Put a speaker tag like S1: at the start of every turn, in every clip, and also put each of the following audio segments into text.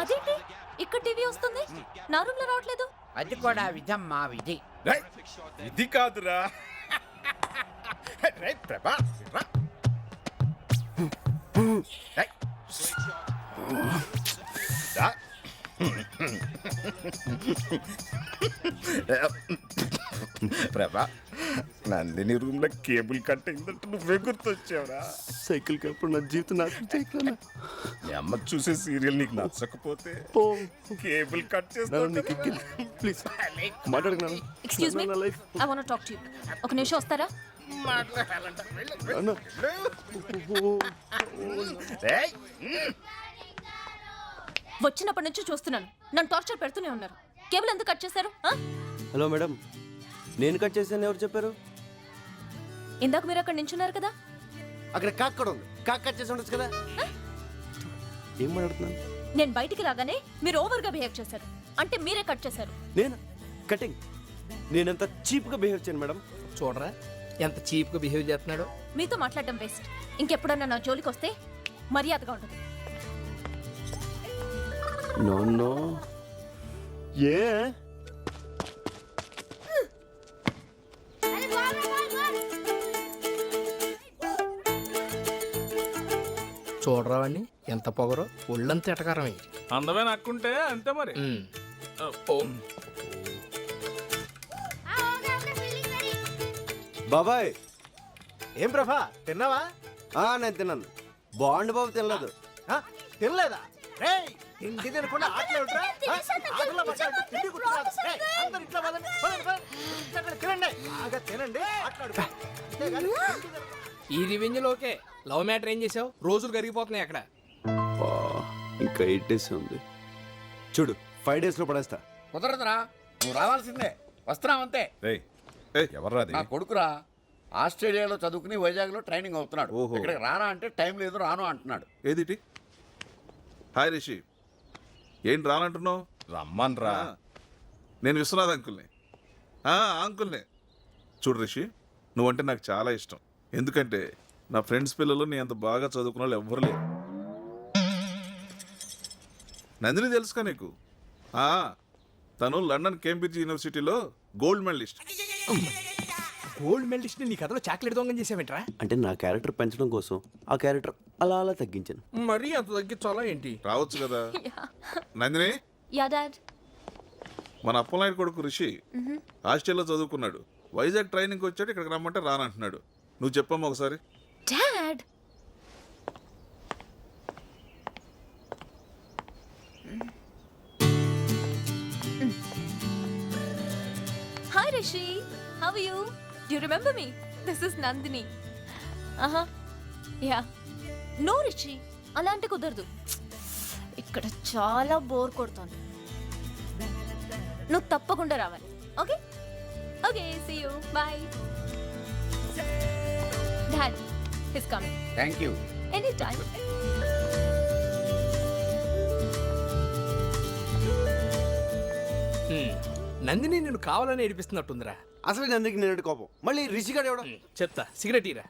S1: అదేంటి? ఇక్కడ టీవీ వస్తుంది? నా రూమ్లో రావట్లేదు.
S2: అది కూడా విధి
S3: రేయ్, ఇది కాదురా. రేయ్, ప్రభా రా. రేయ్. రా. ప్రభా నందిని రూమ్లో కేబుల్ కట్ అయిందంటే నువ్వే గుర్తొచ్చావురా.
S4: సైకిల్ కప్పుడు నా జీవితం నాకు సైకిల్
S3: మీ అమ్మ చూసే సీరియల్ నీకు నచ్చకపోతే కేబుల్ కట్ చేస్తా
S4: please
S1: excuse me I want talk to you ఒక నిమిషం వస్తారా. వచ్చినప్పటి నుంచి చూస్తున్నాను. నన్ను టార్చర్ పెడుతూనే ఉన్నారు. కేబుల్ ఎందుకు కట్ చేశారు?
S4: Hello madam. నేను కట్ చేశాను ఎవరు చెప్పారు?
S1: ఇందాక మీరు అక్కడ నించున్నారు కదా?
S4: అక్కడ కాక్ కూడా ఉంది. కాక్ కట్ చేసి ఉండొచ్చు కదా? ఏం మాట్లాడుతున్నాను
S1: నేను బయటికి రాగానే మీరు ఓవర్గా బిహేవ్ చేశారు. అంటే మీరే కట్ చేశారు.
S4: నేను? కటింగ్. నేనంత చీప్గా బిహేవ్ చేయను మేడం.
S5: చూడరా ఎంత చీప్గా బిహేవ్ చేస్తున్నాడో?
S1: మీతో మాట్లాడడం వేస్ట్ ఇంకెప్పుడన్నా నా జోలికి వస్తే మర్యాదగా ఉండదు
S4: నో నో. ఏ?
S5: చూడరా వాడిని ఎంత పొగరో ఒళ్ళంత ఎటకారమే
S6: అందమైన అక్కుంటే అంతే మరి.
S4: బాబాయ్
S7: ఏం ప్రభా తిన్నావా
S4: ఆ, నేను తిన్నాను బాండ్ బాబు తినలేదు
S7: ఆ, తినలేదా రేయ్ తిండి తినకుండా ఆటలు ఉంటారా? ఆ? ఆటలో తిండి గుర్తురాదు. రేయ్, అందరూ ఇంట్లో పదండి. పదండి, పదండి. అక్కడ తినండి బాగా తినండి. అంతేగాని తిండి
S5: ఈ రివెంజ్ ఓకే. లవ్ మ్యాటర్ ఏం చేసావు? రోజులు కరిగిపోతున్నాయి అక్కడ.
S4: అబ్బా, ఇంకా ఎయిట్ డేస్ ఉంది. చూడు ఫైవ్ డేస్లో పడేస్తా.
S2: కుదరదురా. నువ్వు రావాల్సిందే. వస్తున్నావంతే
S3: రేయ్ ఏయ్, ఎవర్రా అది?
S2: నా కొడుకురా ఆస్ట్రేలియాలో చదువుకుని వైజాగ్లో ట్రైనింగ్ అవుతున్నాడు.
S3: ఓహో.
S2: ఇక్కడికి రారా అంటే టైం లేదు రాను అంటున్నాడు.
S6: ఏదిటి? హాయ్ రిషి. ఏం రానంటున్నావు?
S3: రమ్మన్ రా
S6: నేను విశ్వనాథ్ అంకుల్ని. ఆ, అంకుల్ని. చూడు రిషి నువ్వంటే నాకు చాలా ఇష్టం. ఎందుకంటే నా ఫ్రెండ్స్ పిల్లలు నీ అంత బాగా చదువుకున్న వాళ్ళు ఎవ్వరు లేరు. నందిని తెలుసుకా నీకు? ఆ, తను లండన్ కేంబ్రిడ్జ్ యూనివర్సిటీలో గోల్డ్ మెడలిస్ట్.
S5: గోల్డ్ మెడలిస్ట్ నీ కథలో చాక్లెట్ దొంగం చేసావేంట్రా?
S4: అంటే నా క్యారెక్టర్ పెంచడం కోసం ఆ క్యారెక్టర్ అలా అలా తగ్గించాను.
S5: మరీ అంత తగ్గించాలా ఏంటి?
S6: రావచ్చు కదా. నందిని?
S1: Yeah dad.
S6: మన అప్పలనాయుడు కొడుకు రిషి హాస్టల్లో చదువుకున్నాడు. వైజాగ్ ట్రైనింగ్ వచ్చాడు ఇక్కడికి రమ్మంటే రానంటున్నాడు. నువ్వు చెప్పమ్మా ఒకసారి.
S1: Dad! Hi Rishi how you you remember me this is Nandini ఆహా యా నో రిషి అలాంటి కుదరదు. ఇక్కడ చాలా బోర్ కొడుతోంది. నువ్వు తప్పకుండా రావాలి. Okay okay see you bye he's coming
S2: thank you
S1: any time
S5: um. Nandini నేను కావాలని ఏడిపిస్తున్నట్టుందిరా.
S4: అసలు నేను అందరికి నేను కోపం? మళ్ళీ రిషిగాడు ఎవడ?
S5: ఉమ్, చెప్తా. సిగరెట్ ఇరా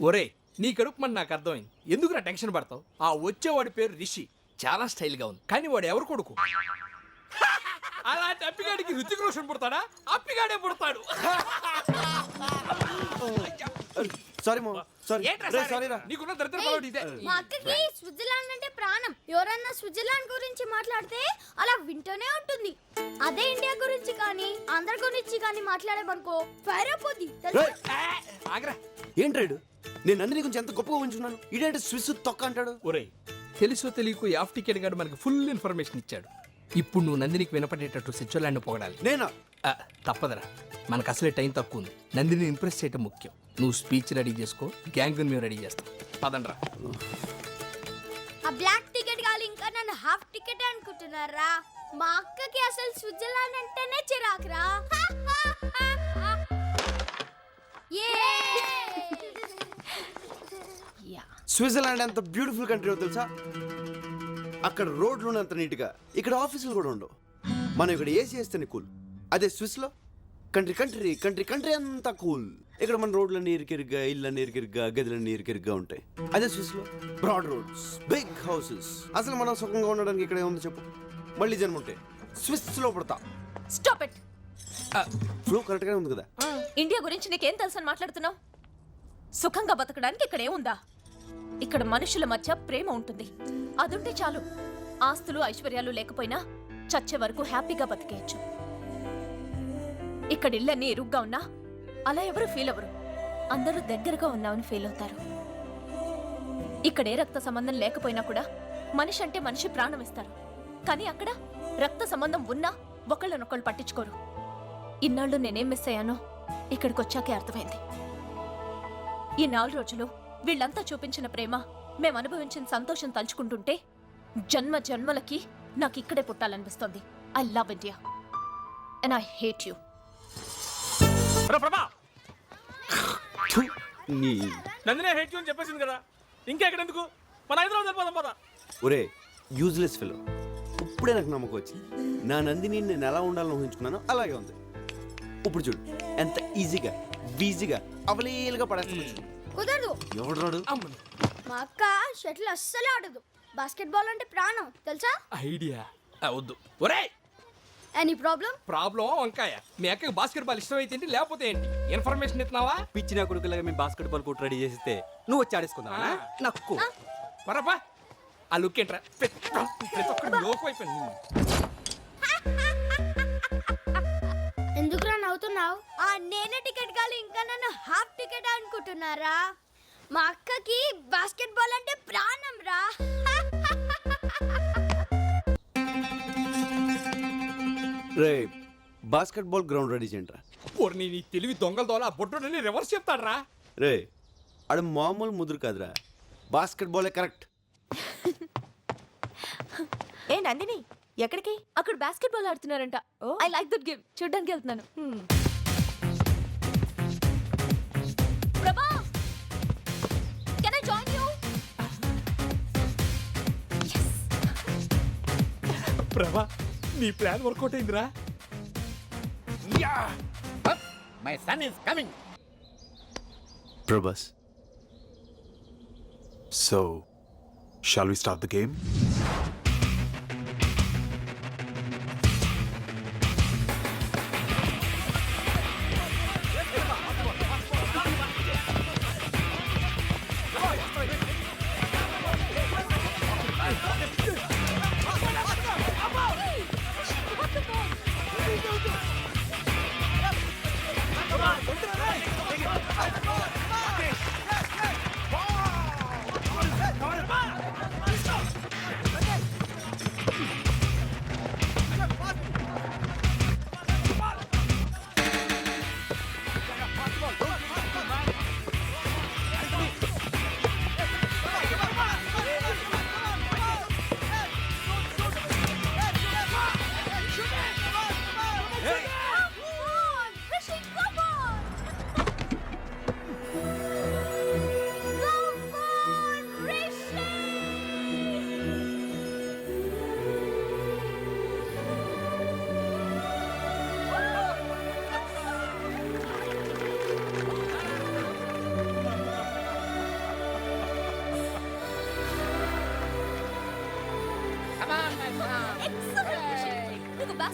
S5: ఒరే నీ కడుపు మన నాకు అర్థమైంది. ఎందుకురా టెన్షన్ పడతావు? ఆ వచ్చేవాడి పేరు రిషి. చాలా స్టైల్గా ఉంది. కానీ వాడు ఎవరు కొడుకు? అలాంటి అప్పిగాడికి రుచిక రోషన్ పుడతాడా? అప్పిగాడే పుడతాడు.
S4: సారీ మో సారీ
S5: ఏంట్రా
S4: రే,
S5: సారీ?
S4: సారీ రా
S5: నీకున్న దరిద్ర పడవటి ఇదే.
S8: మా అక్కకి స్విట్జర్లాండ్ అంటే ప్రాణం. ఎవరన్నా స్విట్జర్లాండ్ గురించి మాట్లాడితే అలా వింటూనే ఉంటుంది. అదే ఇండియా గురించి కానీ ఆంధ్ర గురించి కానీ మాట్లాడేమనుకో ఫైర్ అయిపోద్ది తెలుసా?
S4: రేయ్,
S5: ఆ, ఆగ్రా.
S4: ఏంట్రాడు నేను నందిని గురించి ఎంత గొప్పగా ఉంచున్నాను ఇదేంటి స్విస్ తొక్క అంటాడు?
S5: ఒరేయ్ తెలుసో తెలియకు యాఫ్ టికెట్ గాడు మనకి ఫుల్ ఇన్ఫర్మేషన్ ఇచ్చాడు. ఇప్పుడు నువ్వు నందినికి వినపడేటట్టు స్విట్జర్లాండ్ పొగడాలి.
S4: నేనా?
S5: ఆ, తప్పదురా. మనకు అసలే టైం తక్కువ ఉంది నందిని ఇంప్రెస్ చేయటం ముఖ్యం. నువ్వు స్పీచ్ రెడీ చేసుకో గ్యాంగ్ మేము రెడీ చేస్తాం. పదండ్రా.
S8: ఆ బ్లాక్ టికెట్ కాదు ఇంకా నన్ను హాఫ్ టికెట్ అనుకుంటున్నారా? మా అక్కకి అసలు స్విట్జర్లాండ్ అంటేనే చిరాకురా.
S1: యా!
S4: స్విట్జర్లాండ్ ఎంత బ్యూటిఫుల్ కంట్రీ తెలుసా? అక్కడ రోడ్లు అంత నీట్గా. ఇక్కడ ఆఫీసులు కూడా ఉండవు. మనం ఇక్కడ ఏసీ వేస్తేనే కూల్. అదే స్విస్లో కంట్రీ కంట్రీ కంట్రీ కంట్రీ అంతా కూల్. ఇక్కడ మన రోడ్లన్నీ ఇరికిరిగ్గా ఇళ్ళన్నీ ఇరికిరిగ్గా గదులన్నీ ఇరికిరిగ్గా ఉంటాయి. అదే స్విస్లో. బ్రాడ్ రోడ్స్ బిగ్ హౌసెస్ అసలు మనం సుఖంగా ఉండడానికి ఇక్కడ ఏముంది చెప్పు? మళ్ళీ జన్మ ఉంటే స్విస్లో పడతా.
S1: స్టాప్ ఇట్
S4: ఫ్లో కరెక్ట్గానే ఉంది కదా?
S1: ఇండియా గురించి నీకేం తెలుసని మాట్లాడుతున్నావు? సుఖంగా బతకడానికి ఇక్కడ ఏముందా? ఇక్కడ మనుషుల మధ్య ప్రేమ ఉంటుంది. అదుంటే చాలు. ఆస్తులు ఐశ్వర్యాలు లేకపోయినా చచ్చే వరకు హ్యాపీగా బతికేయచ్చు. ఇక్కడ ఇళ్ళన్నీ ఇరుగ్గా ఉన్నా అలా ఎవరు ఫీల్ అవ్వరు. అందరూ దగ్గరగా ఉన్నామని ఫీల్ అవుతారు. ఇక్కడ ఏ రక్త సంబంధం లేకపోయినా కూడా మనిషి అంటే మనిషి ప్రాణం ఇస్తారు. కానీ అక్కడ రక్త సంబంధం ఉన్నా ఒకళ్ళనొకళ్ళు పట్టించుకోరు. ఇన్నాళ్ళు నేనేం మిస్ అయ్యానో ఇక్కడికి వచ్చాకే అర్థమైంది. ఈ నాలుగు రోజులు వీళ్ళంతా చూపించిన ప్రేమ మేం అనుభవించిన సంతోషం తలుచుకుంటుంటే జన్మ జన్మలకి నాకు ఇక్కడే పుట్టాలనిపిస్తోంది. I love India and I hate you
S4: నీ
S5: నందినే హేట్ అని చెప్పేసింది కదా. ఇంకా ఎక్కడ ఎందుకు మన హైదరాబాద్ వెళ్ళిపోదాం పద.
S4: ఒరే యూజ్లెస్ ఫెలో ఇప్పుడే నాకు నమ్మకం వచ్చింది నా నందిని నేను ఎలా ఉండాలని ఊహించుకున్నానో అలాగే ఉంది. ఇప్పుడు చూడు ఎంత ఈజీగా ఈజీగా అవలీలుగా పడేస్తాను చూడు.
S8: కుదరదు.
S4: ఎవడు రాడు?
S5: అమ్మని
S8: మా అక్క షటిల్ అస్సలు ఆడదు. బాస్కెట్బాల్ అంటే ప్రాణం తెలుసా?
S5: ఐడియా. వద్దు. ఒరే
S8: ఎనీ ప్రాబ్లం?
S5: ప్రాబ్లం వంకాయ. మీ అక్కకి బాస్కెట్ బాల్ ఇష్టం అయితే ఏంటి లేకపోతే ఏంటి? ఇన్ఫర్మేషన్ ఇస్తున్నావా?
S9: పిచ్చిన కొడుకులాగా మేము బాస్కెట్ బాల్ కోర్టు రెడీ చేసిస్తే నువ్వు వచ్చి ఆడేసుకుందావా?
S5: ఆ.
S9: నక్కు.
S5: పరపా. ఆ లుక్ ఏంట్రా? ప్రతి ప్రతి ఒక్కటి లోకం అయిపోయింది.
S8: నవ్వుతున్నావు ఆ నేనే టికెట్ కాదు ఇంకా నన్ను హాఫ్ టికెట్ అనుకుంటున్నారా? మా అక్కకి బాస్కెట్బాల్ అంటే ప్రాణం రా.
S4: రే బాస్కెట్బాల్ గ్రౌండ్ రెడీ చేయండి రా
S5: ఓర్ని నీ తెలివి దొంగల దోల బొడ్డు రివర్స్ చెప్తాడ్రా.
S4: రే ఆడు మామూలు ముదురు కాదురా. బాస్కెట్బాలే కరెక్ట్.
S1: ఏ నందిని ఎక్కడికి? అక్కడ బాస్కెట్ బాల్ ఆడుతున్నారంట ఐ లైక్ దట్ గేమ్ చూడడానికి వెళ్తున్నాను. Prabha! Can I join you
S5: Prabha నీ ప్లాన్ వర్కౌట్ అయిందిరా.
S2: My son is coming
S4: Prabhas
S6: so shall we start the game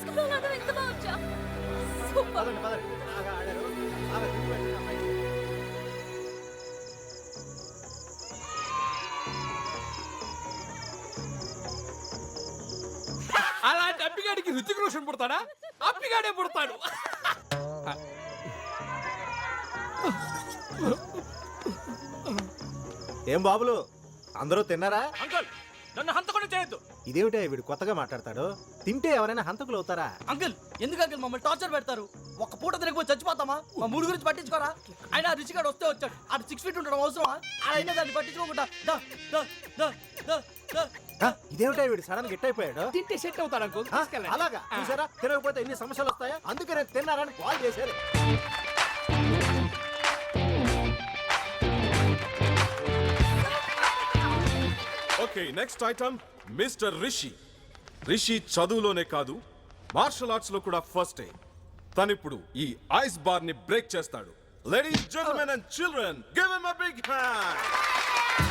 S1: ఆడడం ఎంత సూపర్
S5: అలాంటి అప్పిగాడికి రుచిక రోషన్ పుడతాడా? అప్పిగాడే పుడతాడు.
S7: ఏం బాబులు? అందరూ తిన్నారా?
S5: అంకుల్ నన్ను హంతకుండా చేయొద్దు.
S7: ఇదేమిటే వీడు కొత్తగా మాట్లాడతాడు? తింటే ఎవరైనా హంతకులు అవుతారా?
S10: అంకుల్ ఎందుకు అంకుల్ మమ్మల్ని టార్చర్ పెడతారు? ఒక్క పూట తిరగపోయి చచ్చిపోతామా? మా మూడు గురించి పట్టించుకోరా? ఆయన ఆ రుచిగాడు వస్తే వచ్చాడు. ఆ సిక్స్ ఫీట్ ఉండడం అవసరమా? ఆయన దాన్ని పట్టించుకోకుండా దా, దా, దా, దా, దా.
S7: ఆ, ఇదేమిటే వీడు సడన్ గిట్ అయిపోయాడు?
S5: తింటే సెట్ అవుతాడు అంకుల్.
S7: అలాగా. చూసారా? తినకపోతే ఎన్ని సమస్యలు వస్తాయా? అందుకే నేను తిన్నారని కాల్ చేశారు.
S11: Okay next item mister Rishi Rishi చదువులోనే కాదు మార్షల్ ఆర్ట్స్లో కూడా ఫస్ట్ తనిప్పుడు ఈ ఐస్ బార్ని బ్రేక్ చేస్తాడు. Ladies gentlemen and children give him a big hand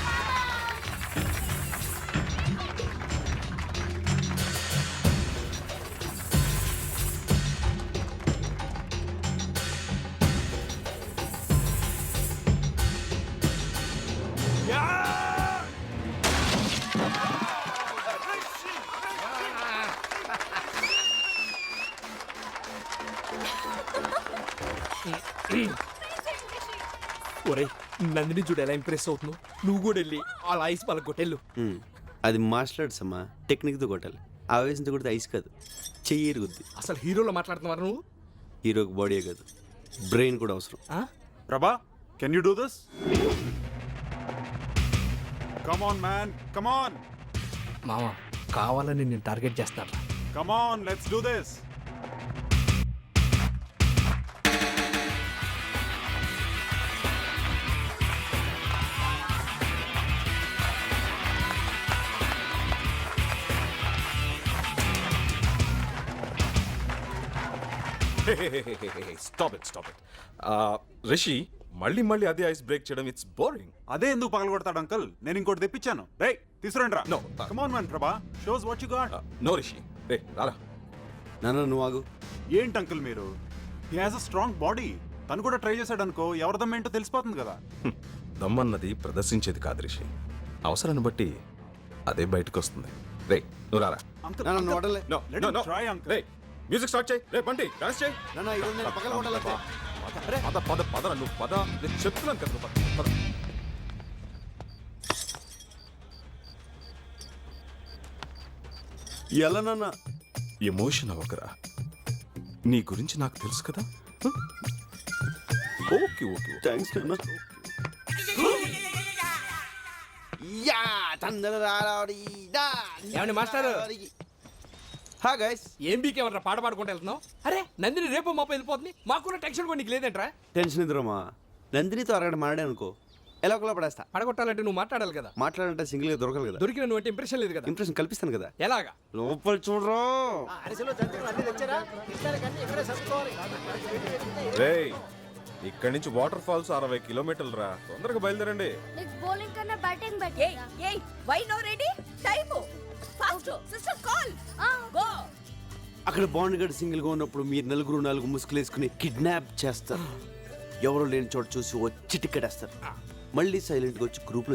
S5: ఒరే నందిని చూడు ఎలా ఇంప్రెస్ అవుతున్నావు నువ్వు కూడా వెళ్ళి అలా ఐస్ పళ్ళ కొట్టెళ్ళు.
S4: అది మార్షల్ ఆర్ట్స్ అమ్మా. టెక్నిక్తో కొట్టాలి. ఆవేశంతో కొడితే ఐస్ కాదు. చెయ్యి ఎరుగుద్ది
S5: అసలు హీరోలో మాట్లాడుతున్నారు నువ్వు?
S4: హీరోకి బాడీ కాదు. బ్రెయిన్ కూడా అవసరం.
S5: ఆ?
S3: Prabha can you do this come on man come on
S5: మామ కావాలని నేను టార్గెట్ చేస్తాను
S3: come on let's do this
S11: stop it stop it Rishi Uh, మళ్ళీ మళ్ళీ అదే ఐస్ బ్రేక్ చేయడం ఇట్స్ బోరింగ్
S3: అదే ఎందుకు పగలగొడతాడు అంకల్? నేను ఇంకోటి తెప్పించాను. రే తీసుకురండి రా
S11: No.
S3: Come on man Prabha. Show us what you got
S11: no Rishi రే రారా.
S4: నాన్న నువ్వు ఆగు.
S3: ఏంటి అంకుల్ మీరు? He has a strong body తను కూడా ట్రై చేశాడు అనుకో ఎవరిదమ్ ఏంటో తెలిసిపోతుంది కదా.
S11: దమ్మన్నది ప్రదర్శించేది కాదు రిషి అవసరాన్ని బట్టి అదే బయటకు వస్తుంది రే నువ్వు రారా.
S3: అంకుల్
S4: నాన్న నువ్వు వడలే
S11: no
S3: Let
S11: no
S3: him try, uncle.
S11: Music start చేయి. రే బంటి డాన్స్ చేయి.
S4: నాన్న ఈరోజు నేను పక్కన కొట్టాలంటే
S11: పద పద పద నువ్వు పద నేను చెప్తున్నాను కదా నువ్వు పద పద.
S4: ఎలా నాన్న?
S11: ఎమోషన్ అవ్వకరా. నీ గురించి నాకు తెలుసు కదా? ఓకే ఓకే
S4: థ్యాంక్స్ నాన్న. యా చందనరాడి
S5: ఏమండి మాస్టారు?
S4: హా గైస్
S5: ఏం బీకే ఎవరు పాట పాడుకుంటూ వెళ్తున్నావు? అరే నందిని రేపు మాప వెళ్ళిపోతుంది. మాకు కూడా టెన్షన్ కూడా నీకు లేదంట్రా?
S4: టెన్షన్ ఇద్దరమ్మా నందినితో అరగడ మాడే అనుకో. ఎలా ఒకలా పడేస్తా?
S5: పడగొట్టాలంటే నువ్వు మాట్లాడాలి కదా.
S4: మాట్లాడంటే సింగిల్గా దొరకదు కదా.
S5: దొరికిన నువ్వు అంటే ఇంప్రెషన్ లేదు కదా.
S4: ఇంప్రెషన్ కల్పిస్తాను కదా.
S5: ఎలాగా?
S4: లోపల చూడరా.
S7: అన్ని ఇక్కడే
S11: నుంచి వాటర్ ఫాల్స్ అరవై కిలోమీటర్లు రా. తొందరగా బయలుదేరండి.
S8: బౌలింగ్ కన్నా బ్యాటింగ్
S1: ఏయ్ ఏయ్ why no ready time fast sister call. Go
S4: అక్కడ బాండ్ గడ్ సింగిల్గా ఉన్నప్పుడు మీరు నలుగురు నాలుగు ముసుగులు వేసుకుని కిడ్నాప్ చేస్తారు. ఎవరు లేని చోట చూసి వచ్చి టికెట్ వేస్తారు మళ్ళీ సైలెంట్గా వచ్చి గ్రూప్